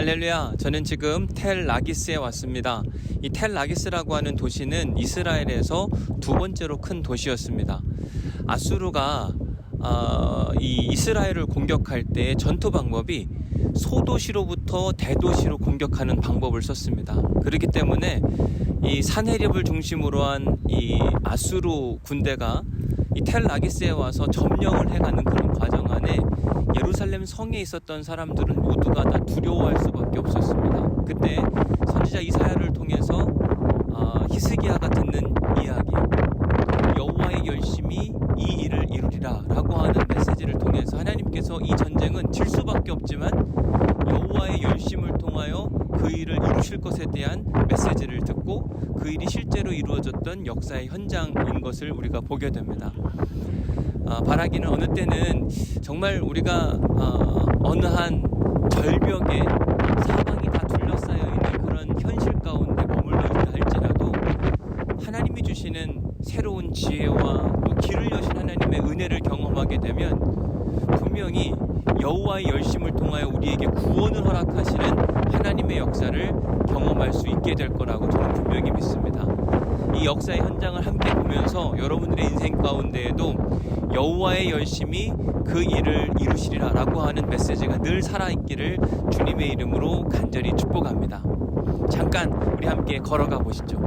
할렐루야. 저는 지금 텔 라기스에 왔습니다. 이 텔 라기스라고 하는 도시는 이스라엘에서 두 번째로 큰 도시였습니다. 아수르가 어, 이 이스라엘을 공격할 때 전투 방법이 소도시로부터 대도시로 공격하는 방법을 썼습니다. 그렇기 때문에 이 사내립을 중심으로 한 이 아수르 군대가 이 텔 라기스에 와서 점령을 해가는 그런 과정 안에 예루살렘 성에 있었던 사람들은 모두가 다 두려워할 수밖에 없었습니다. 그때 선지자 이사야를 통해서 아, 히스기야가 듣는 이야기, 여호와의 열심이 이 일을 이루리라라고 하는 메시지를 통해서 하나님께서 이 전쟁은 질 수밖에 없지만 여호와의 열심을 통하여 그 일을 이루실 것에 대한 메시지를 듣고 그 일이 실제로 이루어졌던 역사의 현장인 것을 우리가 보게 됩니다. 아, 바라기는 어느 때는 정말 우리가 어, 어느 한 절벽에 사방이 다 둘러싸여 있는 그런 현실 가운데 머물러 있다 할지라도 하나님이 주시는 새로운 지혜와 또 길을 여신 하나님의 은혜를 경험하게 되면 분명히 여호와의 열심을 통하여 우리에게 구원을 허락하시는 하나님의 역사를 경험할 수 있게 될 거라고 저는 분명히 믿습니다. 이 역사의 현장을 함께 보면서 여러분들의 인생 가운데에도 여호와의 열심이 그 일을 이루시리라라고 하는 메시지가 늘 살아있기를 주님의 이름으로 간절히 축복합니다. 잠깐 우리 함께 걸어가 보시죠.